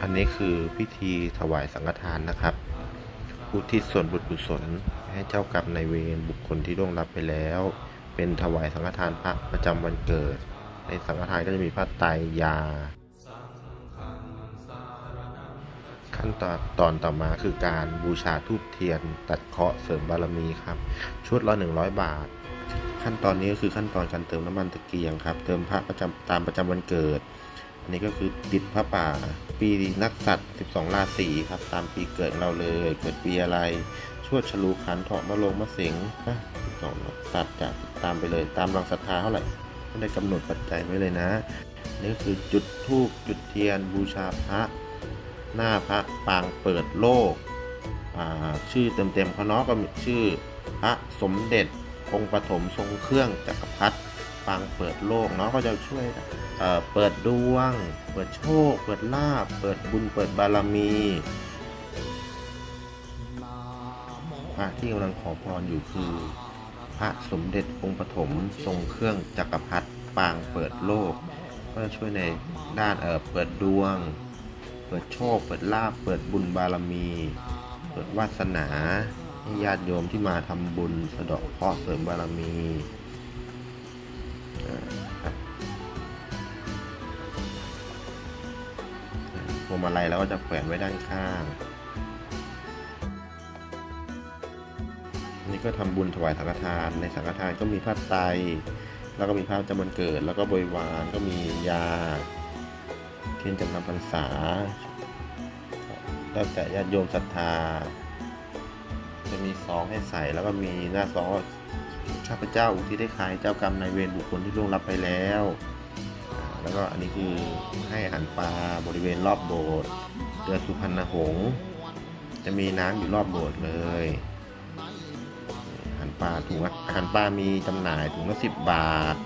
อันนี้คือพิธีถวายสังฆทานนะครับอุทิศส่วนบุญกุศลให้เจ้ากรรมนเวรบุคคลที่ล่วงลับไปแล้ว เป็นถวายสังฆทานพระประจำวันเกิด ในสังฆทานก็จะมีผ้าไตรยา ขั้นตอนตอนต่อมาคือการบูชาทูบเทียน ตัดเคราะห์เสริมบารมีครับ ชุดละ100บาท ขั้นตอนนี้ก็คือขั้นตอนการเติมน้ำมันตะเกียงครับ เติมพระประจำตามประจำวันเกิด นนี้ก็คือติดพระป่า ปีนักสัตว์ 12 ราศีครับ ตามปีเกิดของเราเลย เกิดปีอะไร ชวดฉลูขันเถาะมะโรงมะเสงนะ12นักสัตว์จะตามไปเลย ตามรังศรัทธาเท่าไหร่ไม่ได้กำหนดปัจจัยไว้เลยนะ นี่ก็คือจุดธูปจุดเทียนบูชาพระ หน้าพระปางเปิดโลก ชื่อเต็มๆเขาเนาะก็มีชื่อพระสมเด็จองค์ปฐมทรงเครื่องจักรพรรดิ ปางเปิดโลกเนาะก็จะช่วยเเปิดดวง เปิดโชค เปิดลาภเปิดบุญ เปิดบารมีพระที่กำลังขอพรอยู่คือ พระสมเด็จองค์ปฐมทรงเครื่องจักรพรรดิปางเปิดโลก ก็จะช่วยในด้านเออเปิดดวง เปิดโชค เปิดลาภเปิดบุญบารมี เปิดวาสนาให้ญาติโยมที่มาทำบุญสะเดาะเคราะห์เสริมบารมี พวงมาลัยเราก็จะแขวนไว้ด้านข้างนนี้ก็ทำบุญถวายสังฆทาน ในสังฆทานก็มีผ้าไตรแล้วก็มีผ้าจำวันเกิด แล้วก็บริวารก็มียา เทียนจำนำพรรษา แล้วแต่ญาติโยมศรัทธา จะมีซองให้ใส่แล้วก็มีหน้าซอง ข้าพเจ้าอุที่ได้ขายเจ้ากรรมนายเวรบุคคลที่ล่วงลับไปแล้ว แล้วก็อันนี้คือให้อาหารปลาบริเวณรอบโบสถ์เรือสุพรรณหงษ์จะมีน้ำอยู่รอบโบสถ์เลยอาหารปลาถุงอาหารปลามีจำหน่ายถุงละสิบบาท